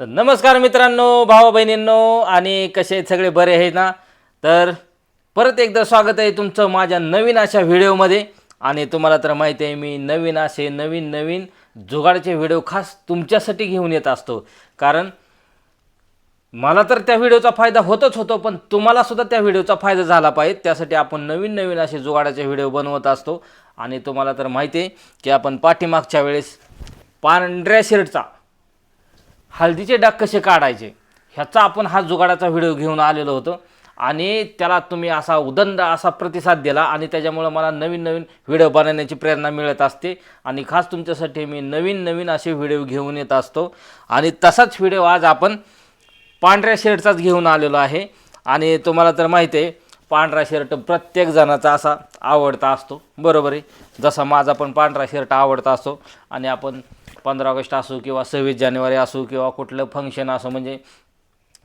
तर नमस्कार मित्रांनो भावा बहिणींनो आणि कसे आहेत सगळे बरे आहेत ना? तर परत एकदा स्वागत आहे तुमचं माझ्या नवीन अशा व्हिडिओमध्ये. आणि तुम्हाला तर माहिती आहे मी नवीन असे नवीन नवीन जुगाडचे व्हिडिओ खास तुमच्यासाठी घेऊन येत असतो. कारण मला तर त्या व्हिडिओचा फायदा होतच होतो पण तुम्हाला सुद्धा त्या व्हिडिओचा फायदा झाला पाहिजे. त्यासाठी आपण नवीन नवीन असे जुगाडाचे व्हिडिओ बनवत असतो. आणि तुम्हाला तर माहिती आहे की आपण पाठीमागच्या वेळेस पांढऱ्या शर्टचा हळदीचे डाग कसे काढायचे? ह्याचा आपण हा जुगाडाचा व्हिडिओ घेऊन आलेलो होतो. आणि त्याला तुम्ही असा उदंड असा प्रतिसाद दिला आणि त्याच्यामुळं मला नवीन नवीन व्हिडिओ बनवण्याची प्रेरणा मिळत असते. आणि खास तुमच्यासाठी मी नवीन नवीन असे व्हिडिओ घेऊन येत असतो. आणि तसाच व्हिडिओ आज आपण पांढऱ्या शर्टचाच घेऊन आलेलो आहे. आणि तुम्हाला तर माहिती आहे पांढरा शर्ट प्रत्येक जणाचा असा आवडता असतो. बरोबर आहे? जसा माझा पण पांढरा शर्ट आवडता असतो. आणि आपण पंधरा ऑगस्ट असो किंवा सव्वीस जानेवारी असो किंवा कुठलं फंक्शन असो म्हणजे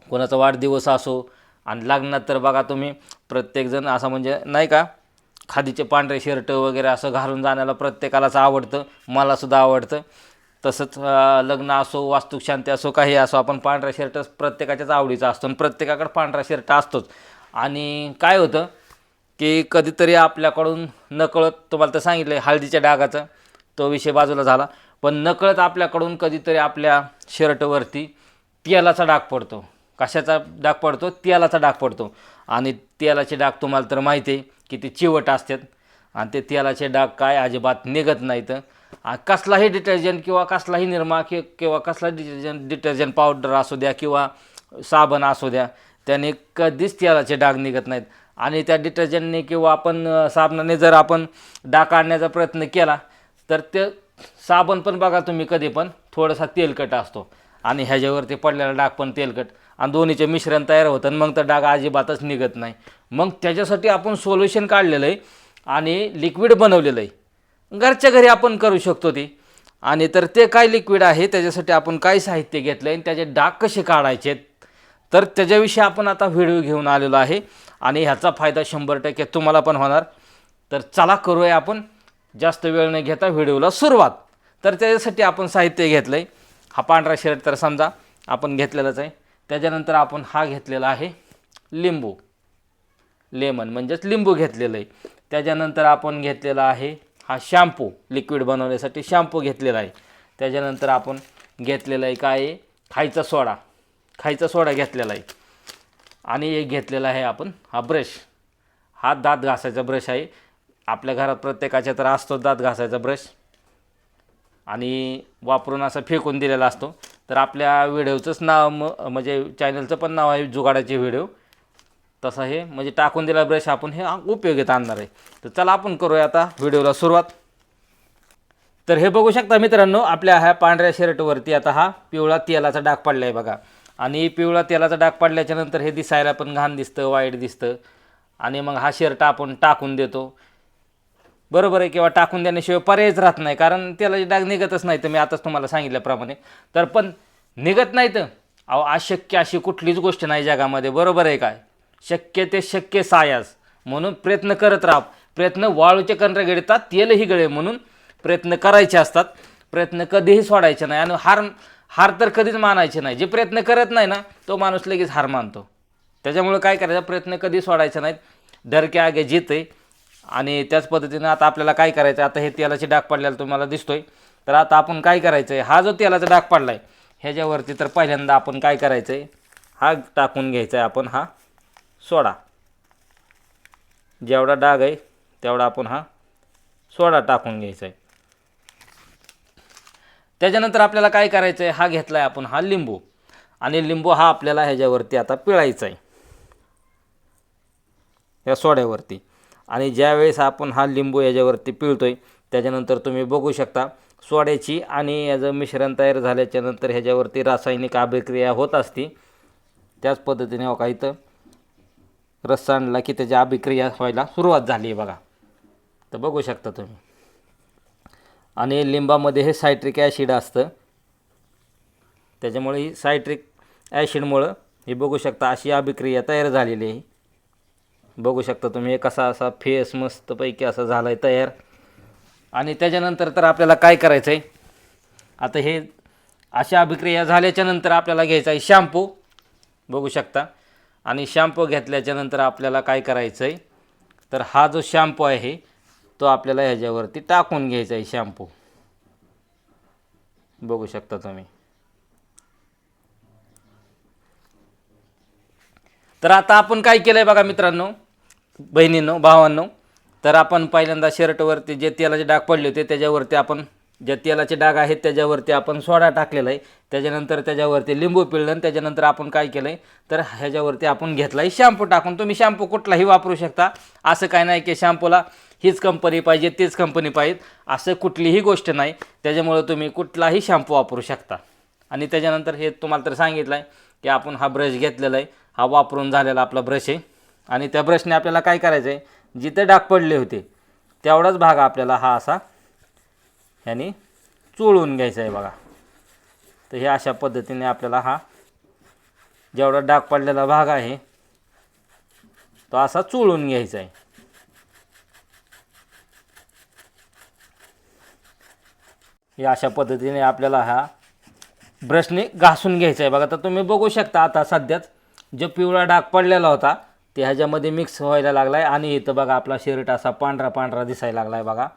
कोणाचा वाढदिवस असो आणि लग्नात तर बघा तुम्ही प्रत्येकजण असं म्हणजे नाही का खादीचे पांढरे शर्ट वगैरे असं घालून जाण्याला प्रत्येकालाच आवडतं मलासुद्धा आवडतं. तसंच लग्न असो वास्तुशांती असो काही असो आपण पांढरा शर्ट प्रत्येकाच्याच आवडीचा असतो आणि प्रत्येकाकडे पांढरा शर्ट असतोच. आणि काय होतं की कधीतरी आपल्याकडून नकळत तुम्हाला तर सांगितलं हळदीच्या डागाचं तो विषय बाजूला झाला. पण नकळत आपल्याकडून कधीतरी आपल्या शर्टवरती तेलाचा डाग पडतो. कशाचा डाग पडतो? तेलाचा डाग पडतो. आणि तेलाचे डाग तुम्हाला तर माहिती आहे की ते चिवट असतात. आणि ते तेलाचे डाग काय अजिबात निघत नाहीत. कसलाही डिटर्जंट किंवा कसलाही निरमा कि किंवा कसला डिटर्जंट डिटर्जंट पावडर असू द्या किंवा साबण असू द्या त्याने कधीच तेलाचे डाग निघत नाहीत. आणि त्या डिटर्जंटने किंवा आपण साबणाने जर आपण डाग काढण्याचा प्रयत्न केला तर ते साबण पण बघा तुम्ही कधी पण थोडासा तेलकट असतो. आणि ह्याच्यावरती पडलेला डाग पण तेलकट. आणि दोन्हीचे मिश्रण तयार होतं आणि मग तर डाग अजिबातच निघत नाही. मग त्याच्यासाठी आपण सोल्युशन काढलेलं आहे आणि लिक्विड बनवलेलं आहे. घरच्या घरी आपण करू शकतो ते. आणि तर ते काय लिक्विड आहे त्याच्यासाठी आपण काय साहित्य घेतलं आहे आणि त्याचे डाग कसे काढायचे तर त्याच्याविषयी आपण आता व्हिडिओ घेऊन आलेलो आहे. आणि ह्याचा फायदा शंभर टक्के तुम्हाला पण होणार. तर चला करूया आपण. जास्त वेळ न घेता व्हिडिओला सुरुवात. तर त्याच्यासाठी आपण साहित्य घेतलं आहे हा पांढरा शर्ट तर समजा आपण घेतलेलाच आहे. त्याच्यानंतर आपण हा घेतलेला आहे लिंबू. लेमन म्हणजेच लिंबू घेतलेलं आहे. त्याच्यानंतर आपण घेतलेला आहे हा शॅम्पू. लिक्विड बनवण्यासाठी शॅम्पू घेतलेला आहे. त्याच्यानंतर आपण घेतलेला आहे काय आहे? खायचा सोडा. खायचा सोडा घेतलेला आहे. आणि एक घेतलेला आहे आपण हा ब्रश. हा दात घासायचा ब्रश आहे. आपल्या घरात प्रत्येकाच्या तर असतो दात घासायचा ब्रश आणि वापरून असं फेकून दिलेला असतो. तर आपल्या व्हिडिओचंच नाव म म्हणजे चॅनलचं पण नाव आहे जुगाडाचे व्हिडिओ. तसं हे म्हणजे टाकून दिला ब्रश आपण हे उपयोगीत आणणार आहे. तर चला आपण करूया आता व्हिडिओला सुरुवात. तर हे बघू शकता मित्रांनो आपल्या ह्या पांढऱ्या शर्टवरती आता हा पिवळा तेलाचा डाग पडला आहे बघा. आणि पिवळा तेलाचा डाग पडल्याच्यानंतर हे दिसायला पण घाण दिसतं वाईट दिसतं. आणि मग हा शर्ट आपण टाकून देतो. बरोबर आहे किंवा टाकून देण्याशिवाय पर्यायच राहत नाही कारण त्याला डाग निघतच नाही तर मी आताच तुम्हाला सांगितल्याप्रमाणे. तर पण निघत नाही तर? अहो अशक्य अशी कुठलीच गोष्ट नाही जगामध्ये बरोबर आहे काय? शक्य ते शक्य सायास. म्हणून प्रयत्न करत राहा. प्रयत्न वाळूचे कंत्र गळतात तेलही गळे म्हणून प्रयत्न करायचे असतात. प्रयत्न कधीही सोडायचे नाही. आणि हार हार तर कधीच मानायचे नाही. जे प्रयत्न करत नाही ना तो माणूस लगेच हार मानतो. त्याच्यामुळं काय करायचं? प्रयत्न कधी सोडायचे नाहीत. डर के आगे जीत आहे. आणि त्याच पद्धतीनं आता आपल्याला काय करायचं आता हे तेलाचे डाग पडलेला तुम्हाला दिसतोय. तर आता आपण काय करायचं आहे हा जो तेलाचा डाग पडला आहे ह्याच्यावरती तर पहिल्यांदा आपण काय करायचं आहे हा टाकून घ्यायचा आहे आपण हा सोडा. जेवढा डाग आहे तेवढा आपण हा सोडा टाकून घ्यायचा आहे त्याच्यानंतर आपल्याला काय करायचं आहे हा घेतला आहे आपण हा लिंबू. आणि लिंबू हा आपल्याला ह्याच्यावरती आता पिळायचा आहे या सोड्यावरती. आणि ज्यावेळेस आपण हा लिंबू याच्यावरती आहे त्याच्यानंतर तुम्ही बघू शकता सोड्याची आणि याचं मिश्रण तयार झाल्याच्यानंतर ह्याच्यावरती रासायनिक अभिक्रिया होत असती. त्याच पद्धतीने हो का इथं रस्सा आणला की त्याची अभिक्रिया व्हायला सुरुवात झाली आहे बघा. तर बघू शकता तुम्ही. आणि लिंबामध्ये हे सायट्रिक ॲसिड असतं. त्याच्यामुळे ही सायट्रिक ॲसिडमुळं हे बघू शकता अशी अभिक्रिया तयार झालेली आहे. बघू शकता तुम्ही कसा असा फेस मस्तपैकी असा झाला आहे तयार. आणि त्याच्यानंतर तर आपल्याला काय करायचं आहे आता हे अशा अभिक्रिया झाल्याच्यानंतर आपल्याला घ्यायचा आहे शॅम्पू. बघू शकता. आणि शॅम्पू घेतल्याच्या नंतर आपल्याला काय करायचं आहे तर हा जो शॅम्पू आहे तो आपल्याला ह्याच्यावरती टाकून घ्यायचा आहे शॅम्पू. बघू शकता तुम्ही. तर आता आपण काय केलं आहे बघा मित्रांनो? बहिणींनो भावांनो तर आपण पहिल्यांदा शर्टवरती जे तेलाचे डाग पडले होते त्याच्यावरती आपण जे तेलाचे डाग आहेत त्याच्यावरती आपण सोडा टाकलेला आहे. त्याच्यानंतर त्याच्यावरती लिंबू पिळलं आणि त्याच्यानंतर आपण काय केलं आहे तर ह्याच्यावरती आपण घेतला आहे शॅम्पू टाकून. तुम्ही शॅम्पू कुठलाही वापरू शकता. असं काय नाही की शॅम्पूला हीच कंपनी पाहिजे तीच कंपनी पाहिजे असं कुठलीही गोष्ट नाही. त्याच्यामुळं तुम्ही कुठलाही शॅम्पू वापरू शकता. आणि त्याच्यानंतर हे तुम्हाला तर सांगितलं आहे की आपण हा ब्रश घेतलेला आहे. हा वापरून झालेला आपला ब्रश आहे. आणि त्या ब्रशने आपल्याला काय करायचं आहे जिथे डाग पडले होते तेवढाच भाग आपल्याला हा असा ह्याने चोळून घ्यायचा आहे बघा. तर हे अशा पद्धतीने आपल्याला हा जेवढा डाग पडलेला भाग आहे तो असा चोळून घ्यायचा आहे हे अशा पद्धतीने आपल्याला हा ब्रशने घासून घ्यायचा आहे बघा तर तुम्ही बघू शकता आता सध्याच जो पिवळा डाग पडलेला होता ते ह्याच्यामध्ये मिक्स व्हायला लागला आहे आणि इथं बघा आपला शर्ट असा पांढरा पांढरा दिसायला लागला आहे बघा.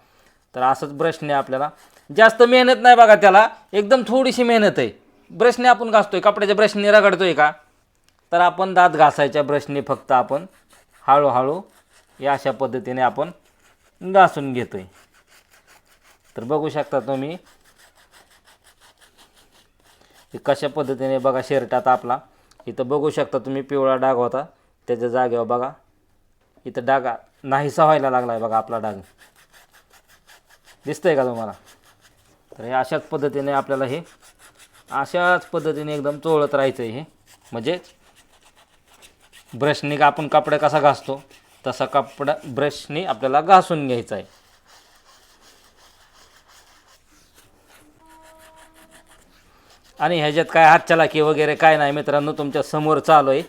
तर असंच ब्रशने आपल्याला जास्त मेहनत नाही बघा त्याला एकदम थोडीशी मेहनत आहे. ब्रशने आपण घासतोय कपड्याच्या ब्रशने रगडतोय का? तर आपण दात घासायच्या ब्रशने फक्त आपण हळूहळू या अशा पद्धतीने आपण घासून घेतोय. तर बघू शकता तुम्ही कशा पद्धतीने बघा शर्ट आता आपला. इथं बघू शकता तुम्ही पिवळा डाग होता. त्याच्या जागेवर बघा. इथं डाग नाहीसा व्हायला लागला आहे बघा आपला डाग. दिसतंय का तुम्हाला? तर हे अशाच पद्धतीने आपल्याला हे अशाच पद्धतीने एकदम चोळत राहायचं आहे हे. म्हणजे ब्रशने आपण कपडे कसा घासतो तसा कपडा ब्रशने आपल्याला घासून घ्यायचा आहे आणि ह्याच्यात काय हातचलाकी वगैरे काय नाही मित्रांनो तुमच्यासमोर चालू आहे.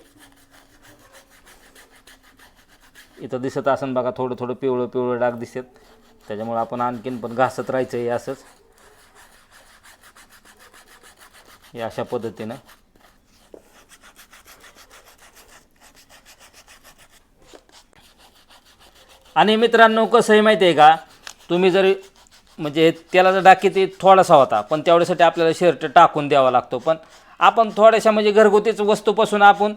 इथं दिसत असेल बघा थोडं थोडं पिवळं पिवळं डाग दिसत. त्याच्यामुळे आपण आणखीन पण घासत राहायचं आहे असंच. हे अशा पद्धतीनं. आणि मित्रांनो कसं आहे माहिती आहे का? तुम्ही जरी म्हणजे तेलाचा डाग किती थोडासा होता पण तेवढ्यासाठी आपल्याला शर्ट टाकून द्यावा लागतो. पण आपण थोड्याशा म्हणजे घरगुतीच वस्तूपासून आपण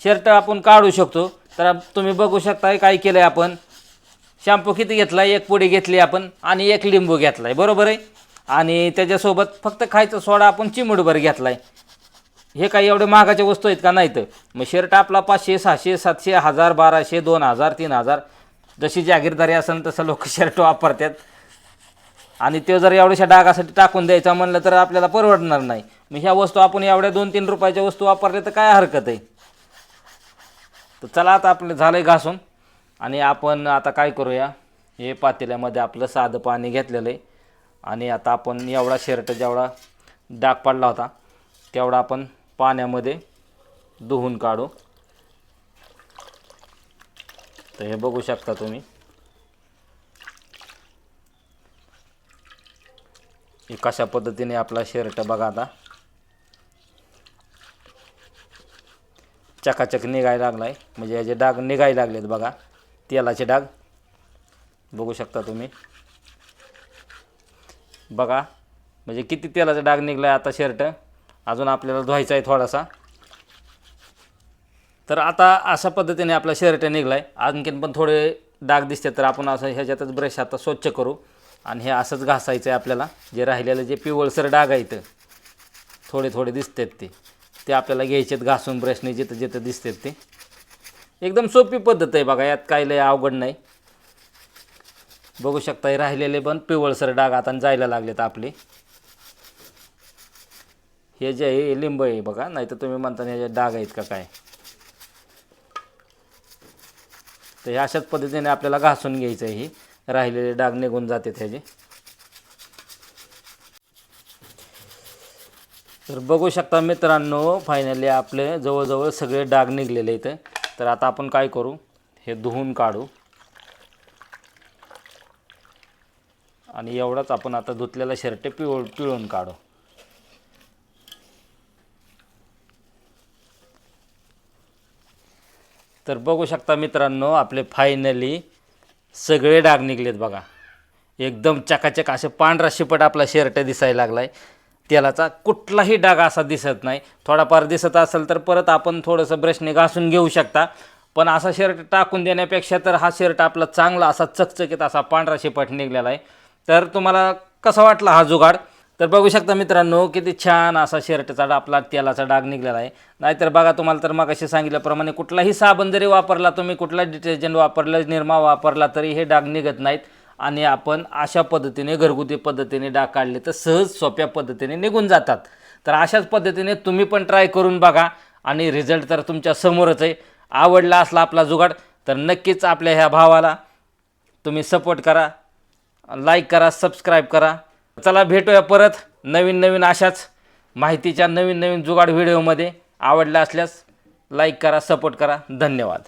शर्ट आपण काढू शकतो. तर तुम्ही बघू शकता काय केलं आहे आपण. शॅम्पू किती घेतला एक पुडी घेतली आपण आणि एक लिंबू घेतला आहे बरोबर आहे? आणि त्याच्यासोबत फक्त खायचा सोडा आपण चिमूटभर घेतला आहे हे काही एवढे महागाच्या वस्तू आहेत का नाही तर मग शर्ट आपला पाचशे सहाशे सातशे हजार बाराशे दोन हजार तीन हजार. जशी जागीरदारी असेल तसं लोक शर्ट वापरतात. आणि ते जर एवढ्याशा डागासाठी टाकून द्यायचा म्हणलं तर आपल्याला परवडणार नाही. मग ह्या वस्तू आपण एवढ्या दोन तीन रुपयाच्या वस्तू वापरल्या तर काय हरकत आहे? तर चला आता आपलं झालं आहे घासून. आणि आपण आता काय करूया? हे पातेल्यामध्ये आपलं साधं पाणी घेतलेलं आहे. आणि आता आपण एवढा शर्ट जेवढा डाग पडला होता तेवढा आपण पाण्यामध्ये धुवून काढू. तर हे बघू शकता तुम्ही. हे कशा पद्धतीने आपला शर्ट बघा आता. चकाचक निघायला लागला आहे म्हणजे याचे डाग निघायला लागलेत बघा तेलाचे डाग बघू शकता तुम्ही. बघा म्हणजे किती तेलाचा डाग निघला आहे आता शर्ट. अजून आपल्याला धुवायचा आहे थोडासा. तर आता अशा पद्धतीने आपला शर्ट निघला आहे आणखीन पण थोडे डाग दिसते तर आपण असं ह्याच्यातच ब्रश आता स्वच्छ करू. आणि हे असंच घासायचं आहे आपल्याला. जे राहिलेलं जे पिवळसर डाग आहे थोडे थोडे दिसतात ते. ते आपल्याला घ्यायचेत घासून ब्रशने जिथं जिथं दिसतात ते. एकदम सोपी पद्धत आहे बघा यात काही लय अवघड नाही. बघू शकता हे राहिलेले पण पिवळसर डाग आता जायला लागलेत आपले. हे जे आहे हे लिंब आहे बघा नाही तर तुम्ही म्हणता ह्याचे डाग आहेत का काय. तर हे अशाच पद्धतीने आपल्याला घासून घ्यायचं आहे हे. राहिलेले डाग निघून जातात ह्याचे तर बघू शकता मित्रांनो फायनली आपले जवळजवळ सगळे डाग निघलेले इथे. तर आता आपण काय करू? हे धुवून काढू. आणि एवढाच आपण आता धुतलेला शर्ट पिळ पिळून काढू. तर बघू शकता मित्रांनो आपले फायनली सगळे डाग निघलेत बघा. एकदम चकाचक असे पांढरा शिपट आपला शर्ट दिसायला लागला आहे तेलाचा कुठलाही डाग असा दिसत नाही. थोडाफार दिसत असेल तर परत आपण थोडंसं ब्रशने घासून घेऊ शकता. पण असा शर्ट टाकून देण्यापेक्षा तर हा शर्ट आपला चांगला असा चकचकीत असा पांढरा शेपट निघलेला आहे. तर तुम्हाला कसा वाटला हा जुगाड? तर बघू शकता मित्रांनो किती छान असा शर्टचा आपला तेलाचा डाग निघलेला आहे. नाहीतर बघा तुम्हाला तर मग सांगितल्याप्रमाणे कुठलाही साबण जरी वापरला तुम्ही कुठला डिटर्जंट वापरलं निरमा वापरला तरी हे डाग निघत नाहीत. आणि आपण अशा पद्धतीने घरगुती पद्धतीने डाग काढले तर सहज सोप्या पद्धतीने निघून जातात. तर अशाच पद्धतीने तुम्ही पण ट्राय करून बघा आणि रिझल्ट तर तुमच्या समोरच आहे. आवडला असला आपला जुगाड तर नक्कीच आपल्या ह्या भावाला तुम्ही सपोर्ट करा लाईक करा सबस्क्राईब करा. चला भेटूया परत नवीन नवीन अशाच माहितीच्या नवीन नवीन जुगाड व्हिडिओमध्ये आवडला असल्यास लाईक करा सपोर्ट करा. धन्यवाद.